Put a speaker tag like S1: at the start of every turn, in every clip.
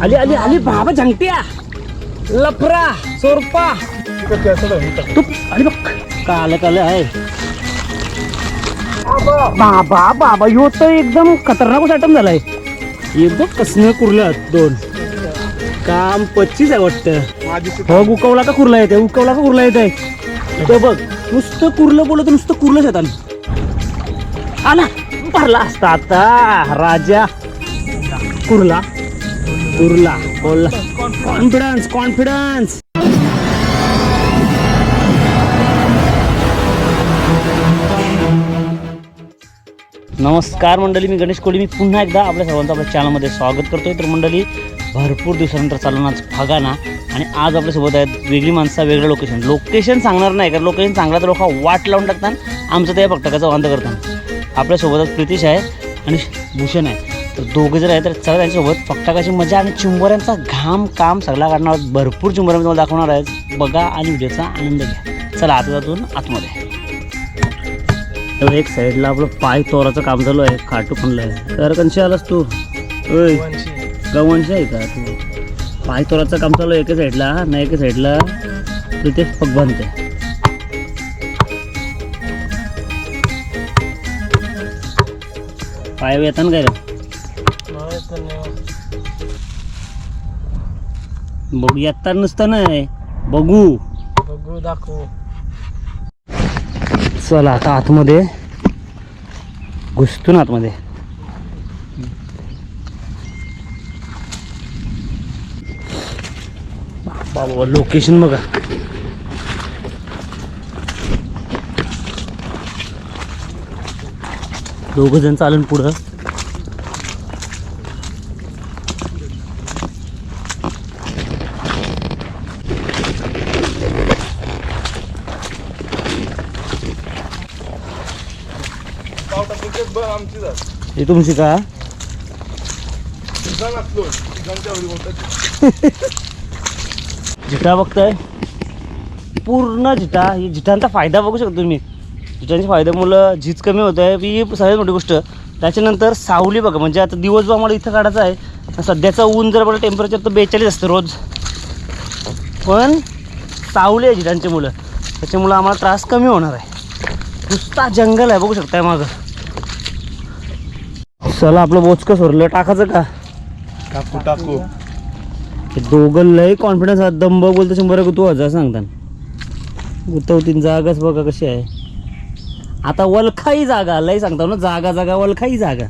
S1: आली आली आली बाबा झंगट्या. लफरा सोरपा. तू आली बघ. काल काल आहे. बाबा. बाबा ह्यो तर एकदम खतरनाक आयटम झालाय. हे बघ कसं कुरल्यात दोन. काम पच्चीस आहे वाटतं. हो उकवला का कुरला येते उकवला का कुरला येते तो बघ नुसतं कुरलं बोलत नुसतं कुरलं शेतात. आला भरला. असता आता राजा. कुरला? उरला बोलला. कॉन्फिडन्स कॉन्फिडन्स नमस्कार मंडळी मी गणेश कोळी. मी पुन्हा एकदा आपल्या सर्वांचं आपल्या चॅनलमध्ये स्वागत करतोय. तर मंडळी भरपूर दिवसानंतर चालून आज फगाना आणि आज आपल्यासोबत आहेत वेगळी माणसं वेगळं लोकेशन लोकेशन सांगणार नाही कारण लोकेशन सांगलं तर लोक वाट लावून टाकतात आमचं त्या फटकाचा वांध करतात. आपल्यासोबतच प्रितीश आहे आणि भूषण आहे. तर दोघं जर आहे तर चला त्यांच्यासोबत. फटकाची मजा आणि चुंबऱ्यांचा घाम काम सगळा काढणार आहोत भरपूर चुंबऱ्या मी तुम्हाला दाखवणार आहे बघा आणि व्हिडिओचा आनंद घ्या. चला आता जातून आतमध्ये. तर एक साईडला आपलं पाय तोराचं काम चालू आहे. खाटू खणलं आहे तर कंशी आलास तू? होय गवंशी आहे का तू? पाय तोराचं काम चालू आहे एका साईडला नाही एका साईडला तिथे पग बांधते पाय येतात काय रे? बघू येतात नुसतं नाही बघू.
S2: बघू दाखवू.
S1: चला आता आतमध्ये. घुसतो ना आतमध्ये. बाबा लोकेशन बघा. दोघ जण चालून पुढं. हे तुमची का? जिटा बघताय? पूर्ण जिटा. ही जिटांचा फायदा बघू शकतो तुम्ही. जिटांच्या फायद्यामुळं झीज कमी होत आहे. ही सगळ्यात मोठी गोष्ट. त्याच्यानंतर सावली बघा. म्हणजे आता दिवसभर आम्हाला इथं काढायचं आहे सध्याचं ऊन जर बघा टेम्परेचर तर बेचाळीस असतं रोज. पण सावली आहे जिटांची मुलं. त्याच्यामुळं आम्हाला त्रास कमी होणार आहे. नुसता जंगल आहे. बघू शकताय मागं. चला आपलं बोचकं सोडलं. टाकायचं का?
S2: टाकू टाकू.
S1: हे दोघं लय कॉन्फिडन्स दम बघ बोलतो शंभर तू हजार सांगतात गुतवतीन जागाच बघा कशी आहे. आता वलखाई जागा लय सांगता ना जागा जागा वलखाई जागा.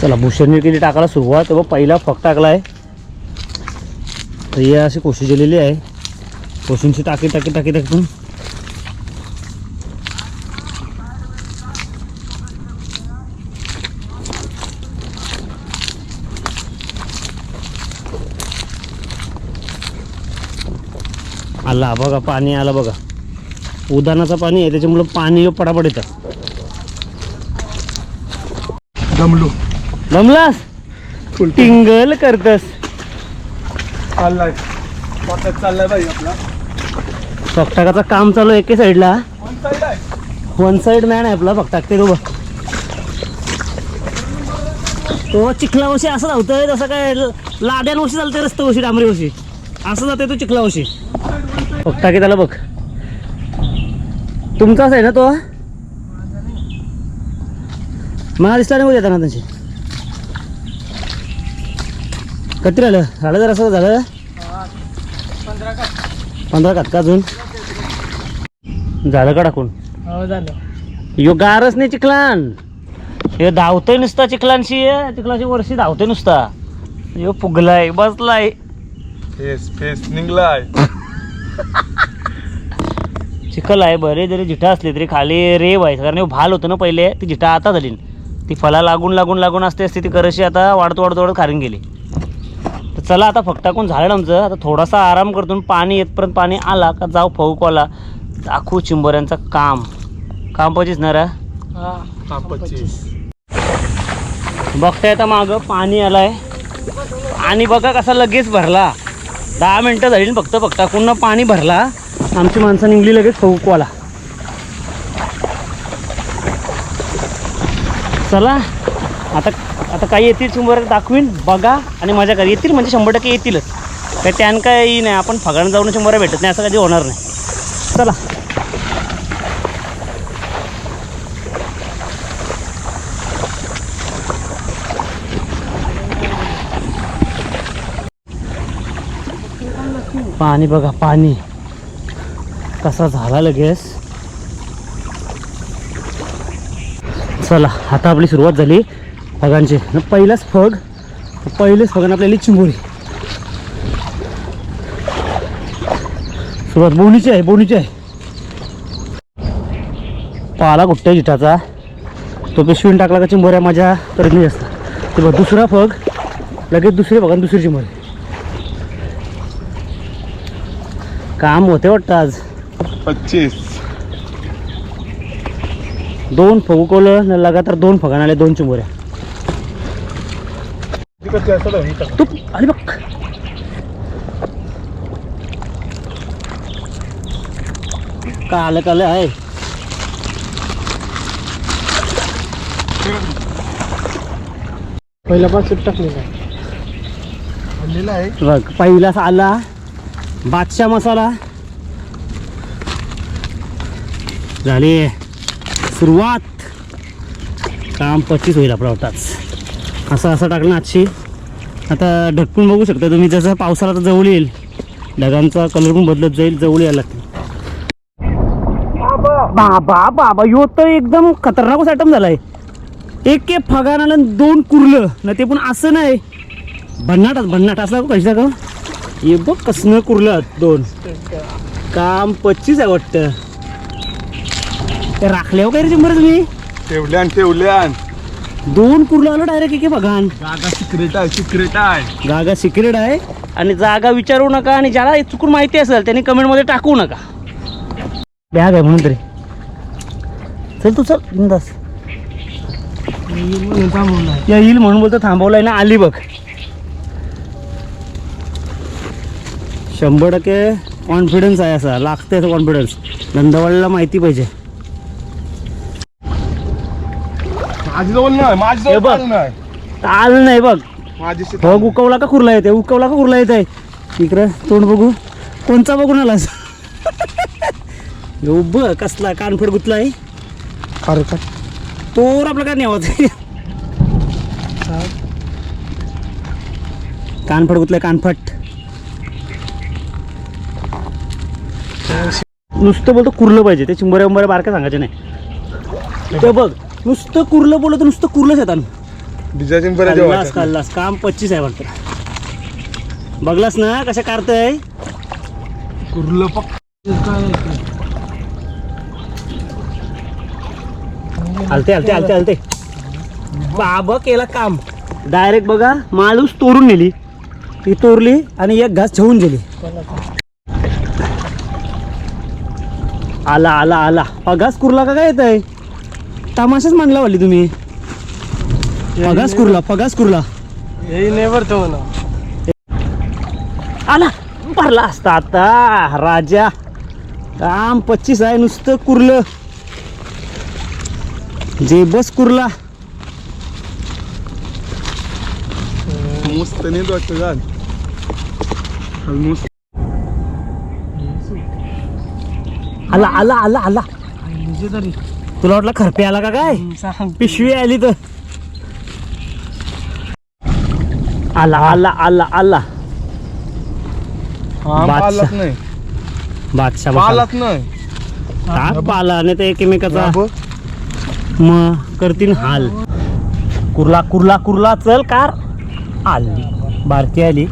S1: चला भूषणने केली टाकायला सुरुवात तेव्हा पहिला फक टाकला आहे तर ही अशी कोशी गेलेली आहे. कोशींची टाकी टाकी टाकी टाकून. आला बघा पाणी आलं बघा. उदानाचं पाणी आहे त्याच्यामुळं पाणी पडापड येतं
S2: जमलो
S1: जमलास टिंगल करतस.
S2: चाललाय. चाललाय बाई आपला.
S1: फकटाकाचं काम चालू आहे एके साईडला वन साईड मॅन आहे. आपला फकटाक ते बघ तो चिखला वशी असं धावतोय तसं काय लाद्यान वशी चालतंय रस्ते वशी डांबरी वशी असं जाते तो चिखला वशी फकटाके त्याला बघ. तुमचाच आहे ना तो? मला दिसला नाही येताना त्यांची. कधी राहिलं? झालं जर असं झालं? पंधरा कात का अजून? झालं का टाकून?
S2: हो झालं.
S1: यो गारच नाही चिखलान. हे धावतोय नुसता चिखलांशी चिखलाची वर्षी धावतोय नुसता. यो फुगलाय बसलाय.
S2: फेस फेस निघलाय.
S1: चिखल आहे बरे जरी जिठा असली तरी खाली रेव आहे कारण भाल होतं ना पहिले ती जिठा आता झाली. ती फला लागून लागून लागून असते असते ती करशी आता वाढत वाढत वाढत खारून गेली. तर चला आता फकटाकून झालं ना आमचं. आता थोडासा आराम करतो पाणी येतपर्यंत पाणी आला का जाऊ फौकवाला. दाखवू चिंबोऱ्यांचं काम. काम पचीस ना रा? बघताय आता मागं पाणी आलंय. आणि बघा कसा लगेच भरला. दहा मिनटं झाली ना फक्त फक्त पूर्ण पाणी भरला आमची माणसं निघली लगेच फौकवाला. चला आता आता काही येतील चिंबर दाखवीन बघा आणि मजा करा. येतील म्हणजे शंभर टक्के येतीलच. काय त्यान काही नाही आपण फगाण जाऊन शंभर भेटत नाही असं कधी होणार नाही. चला. पाणी बघा पाणी. कसा झाला लगेच? चला आता आपली सुरुवात झाली. फगांची पहिलाच फग पहिलेच फगान आपल्याला चिंबोरी. सुरुवात बोनीची आहे बोनीची आहे. पाला गुट्ट्या जिठाचा. तो पिशवीन टाकला का चिंबोऱ्या माझ्या करत नाही असतं. ते बघ दुसरा फग लगेच दुसरे बघा दुसरी चिंबोरी. काम होते वाटतं आज.
S2: पच्चीस.
S1: दोन फगुकोलं न लगातार दोन फगान आले दोन चिंबोऱ्या
S2: का?
S1: तू अरे बघ. काल काल आहे.
S2: पहिला पाच टाकलेला आहे.
S1: बघ पहिलाच आला. बादशा मसाला. झाली. सुरुवात. काम पच्चीस होईल आपला होताच असं असं टाकलं आजशी आता ढकून बघू शकता तुम्ही. जसं पावसाला तर जवळ येईल ढगांचा कलर पण बदलत जाईल जवळ यायला लागतील. बाबा बाबा यो तर एकदम खतरनाकच आयटम झालाय. एक एक फगाराला दोन कुरलं. ना ते पण असं नाही. भन्नाट भन्नाट. असला कशा का हे बघ कसनं कुर्लं दोन. काम पच्चीस आहे वाटतं. ते राखल्यावर काय रे शंभर तुम्ही?
S2: ठेवल्यान ठेवल्यान
S1: दोन कुर्लं आलं डायरेक्ट एक बघान.
S2: जागा सिक्रेट आहे सिक्रेट आहे.
S1: जागा सिक्रेट आहे. आणि जागा विचारू नका आणि ज्याला हे चुकून माहिती असेल त्यांनी कमेंटमध्ये टाकू नका. बॅग आहे म्हणून तरी. चल तू चल बिंदास. येईल म्हणून बोलतो थांबवलाय ना आली बघ. शंभर टक्के कॉन्फिडन्स आहे असा. लागतंय कॉन्फिडन्स धंदावाळीला माहिती पाहिजे.
S2: नाही
S1: हे बघ.
S2: नाही.
S1: आलं नाही बघ. बघ उकवला का कुर्ला येते उकवला का कुर्ला येत आहे इकडं तोंड बघू. कोणचा बघून आलास? उभ कसला कानफड गुतलाय
S2: अरे का
S1: तोर आपलं काय? नेवाच कानफड गुतलाय कानफट. नुसतं बोलतो कुर्लं पाहिजे. ते चिंबऱ्या उंबऱ्या बारक्या सांगायचे नाही. ते बघ नुसतं कुर्लं बोलत तर नुसतं कुर्लंच येतात खाल्लास काम पच्चीस आहे वाटतं. बघलास ना कशा काढतंय?
S2: कुर्लं
S1: हलते हलते हलते हलते बाबा केला काम. डायरेक्ट बघा माणूस तोरून नेली. ती तोरली आणि एक घास ठेवून गेली. आला आला आला. पगास कुरला का काय येत आहे? तमाशाच मांडला वाली तुम्ही. पगास कुरला पगास कुरला.
S2: येई नेवर तो ना.
S1: आला भरला असता आता. राजा. काम पच्चीस आहे नुसतं कुरलं. जे बस कुरला.
S2: मस्त नाही वाटतं
S1: आला आला आला आला. तुला वाटलं खरपे आला का काय? पिशवी आली तर. आला आला आला आला.
S2: हा
S1: बादशाह.
S2: नाही.
S1: बादशाह
S2: नाही.
S1: पाला नाही तर एकमेकाचा
S2: हा बघ.
S1: मग करतीन हाल. कुर्ला कुर्ला कुर्ला चल कार. आली. बारकी आली.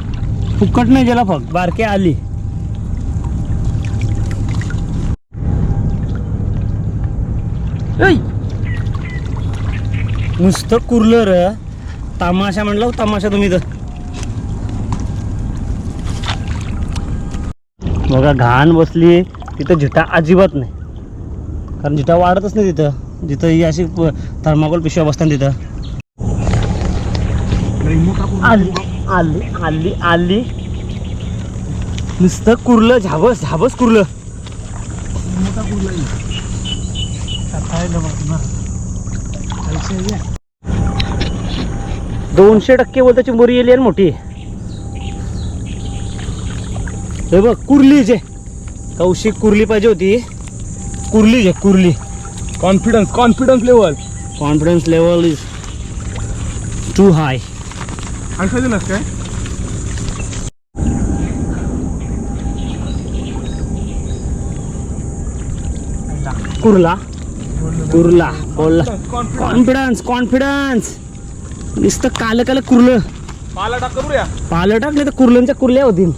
S1: फुकट नाही गेला फक्त. बारकी आली. ऐ! नुसतं कुर्लं र. तमाशा म्हणलं हो, तमाशा तुम्ही तर. बघा घाण बसली तिथं झिटा अजिबात नाही. कारण झिटा वाढतच नाही तिथं. जिथं ही अशी थर्माकोल पिशव्या बसतात तिथं. आली आली आली आली. नुसतं कुरलं झाबस झाबस कुरलं. दोनशे टक्के बोलतो चिंबोरी आणि मोठी हे बघ कुर्ली जे. कौशिक कुर्ली पाहिजे होती. कुर्ली जे Kurli.
S2: Confidence confidence level
S1: confidence level is too high
S2: काय
S1: कुर्ला. कुर्ला बोलला. कॉन्फिडन्स कॉन्फिडन्स नुसतं काल काल कुर्लं.
S2: पाला
S1: टाकले तर कुर्ल्यांच्या कुर्ल्या होतील.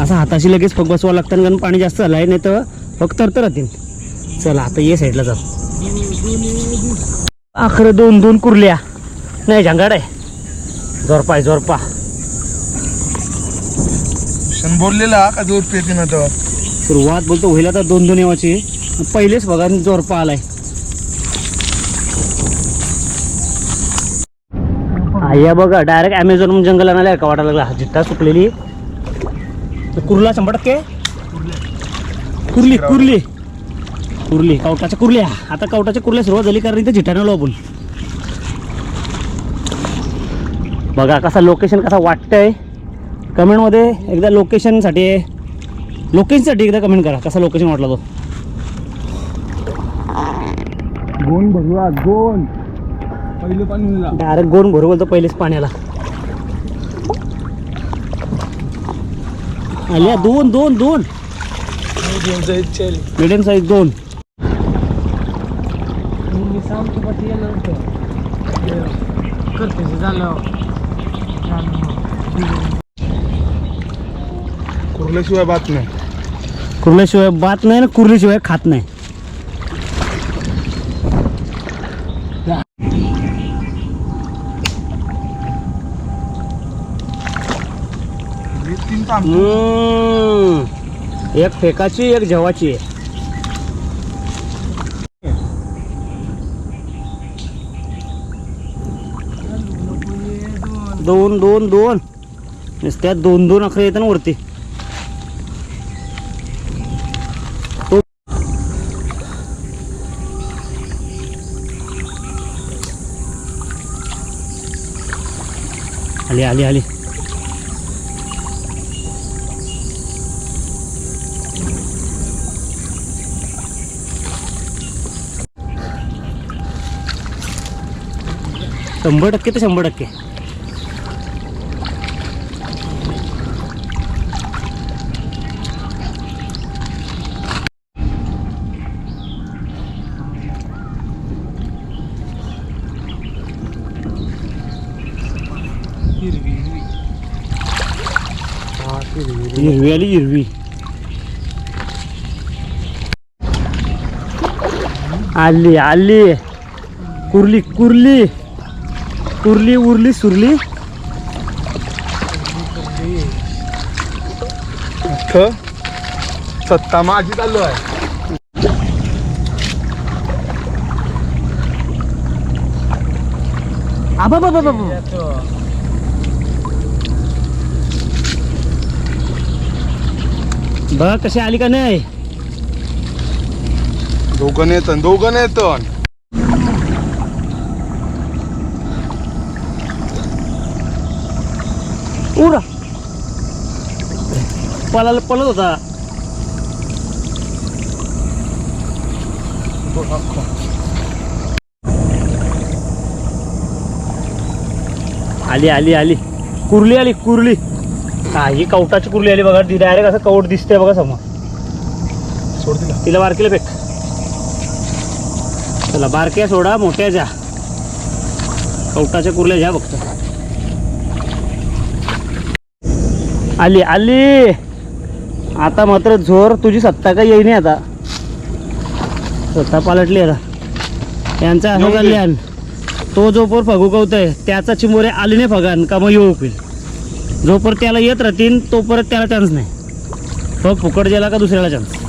S1: असं हाताशी लगेच फग बसवावं लागतं कारण पाणी जास्त झालं आहे नाही तर फक्त तर राहतील चला आता ये साईडला जा अखरं दोन दोन कुर्ल्या. नाही झंगाड आहे. जोरपा आहे
S2: शन बोललेला का जोर पेते ना तो?
S1: सुरुवात बोलतो होईल आता दोन दोन येवाची. पहिलेच बघा जोरपा आलाय हा, या बघा डायरेक्ट अमेझॉन जंगल आणायला का वाटायला लागला. जिट्टा सुकलेली. कुर्ला शंभर टक्के. कुर्ली कुर्ली. कुर्ली कवटाच्या कुर्ल्या. आता कवटाच्या कुर्ल्या सुरुवात झाली कारण इथे झिटाने नेलो आपण. बघा कसा लोकेशन कसा वाटतंय. कमेंटमध्ये एकदा लोकेशनसाठी लोकेशनसाठी एकदा कमेंट करा कसा लोकेशन वाटला तो.
S2: गोन बघूया गोन. पहिलं पाणी
S1: डायरेक्ट गोन भरू बोलतो पहिलेच पाण्याला. आल्या दोन दोन दोन. मिडियम साईज दोन.
S2: कुर्ल्याशिवाय बात नाही.
S1: कुर्ल्याशिवाय बात नाही ना कुर्लीशिवाय खात नाही.
S2: असतो तीन
S1: हम्म. एक फेकाची एक जवाची. आहे दोन दोन दोन. नुसत्या दोन दोन अकरा येतात ना वरती. आली आली आली. शंभर टक्के तर शंभर टक्के. हिरवी आली हिरवी. आली आली. कुर्ली कुर्ली. कुर्ली उरली सुरली.
S2: सत्ता माझी चालू आहे.
S1: आबा बाबा बाबा बघ कशी आली का नाही?
S2: दोघं नेतन दोघं नेतन.
S1: उरा पळाला पळत होता. आली आली आली. कुर्ली आली कुर्ली. हा ही कवटाची कुर्ली आली बघा. ती डायरेक्ट असं कवट दिसते बघा समोर.
S2: सोड दिला
S1: तिला बारकीला पेक चला बारक्या सोडा मोठ्या जा कवटाच्या कुर्ल्या घ्या फक्त. आली आली. आता मात्र झोर तुझी सत्ता का येईन आता. सत्ता पालटली आता. यांचा असं कल्याण तो जोपर फगुकवतोय त्याचा चिमोरे आली नाही फगान का मग येऊ होईल जोपर त्याला येत राहतील तो परत त्याला चान्स नाही. फग फुकट गेला का दुसऱ्याला चान्स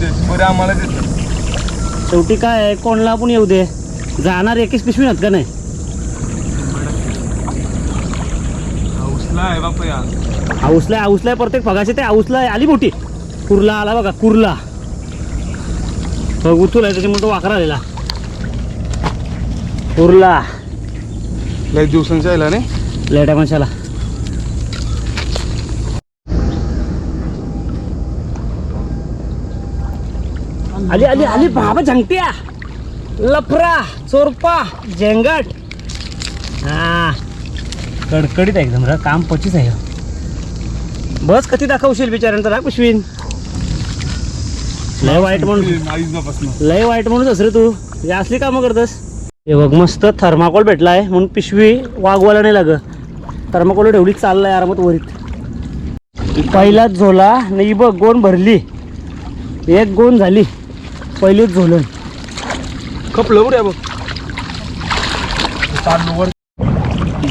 S2: दे. बरे आम्हाला देत
S1: शेवटी काय आहे? कोणला आपण येऊ दे. जाणार एकच पिशवी नाहीत का नाही?
S2: आहे बापा या
S1: हाऊसला हाऊसला प्रत्येक फगाचे ते हाऊसला आली मोठी. कुर्ला आला बघा कुर्ला. बघ उचूल आहे त्याच्यामुळे तो वाकरा आलेला उरला
S2: लय दिवसांच्या आला नाही?
S1: लेट आहे माणसाला आली आली आली बाबा झंगट्या. लफरा चोरपा झेंगट. हा. कडकडीत आहे एकदम रा काम पचीच आहे. बस कधी दाखवशील बिचाऱ्यांचा ना पिशवीन लय वाईट म्हणून. लय वाईट म्हणून रे तू. हे असली कामं करतस? हे बघ मस्त थर्माकोल भेटलाय म्हणून पिशवी वागवायला नाही लाग थर्माकोल ठेवली चाललाय आरामात वरीत. पहिलाच झोला नाही बघ गोण भरली. एक गोण झाली. पहिलीच झोलन.
S2: खपलं बघ.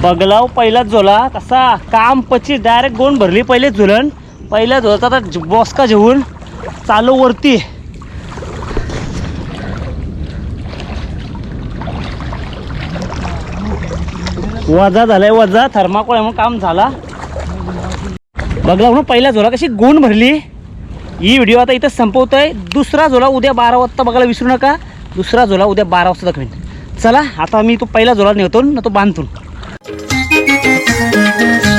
S1: बगलाव पहिलाच झोला कसा काम पची डायरेक्ट गोण भरली पहिलेच झुलन. पहिल्या झोलता आता बॉस्का जेवून चालू वरती. वजा झालाय वजा थर्माकोळ म्हणून काम झाला. बघला म्हणून पहिला झोला कशी गुण भरली. ही व्हिडिओ आता इथं संपवतोय. दुसरा झोला उद्या बारा वाजता बघायला विसरू नका. दुसरा झोला उद्या बारा वाजता दाखवेन. चला आता मी तो पहिला झोला नेतो ना तो बांधतो Thank you.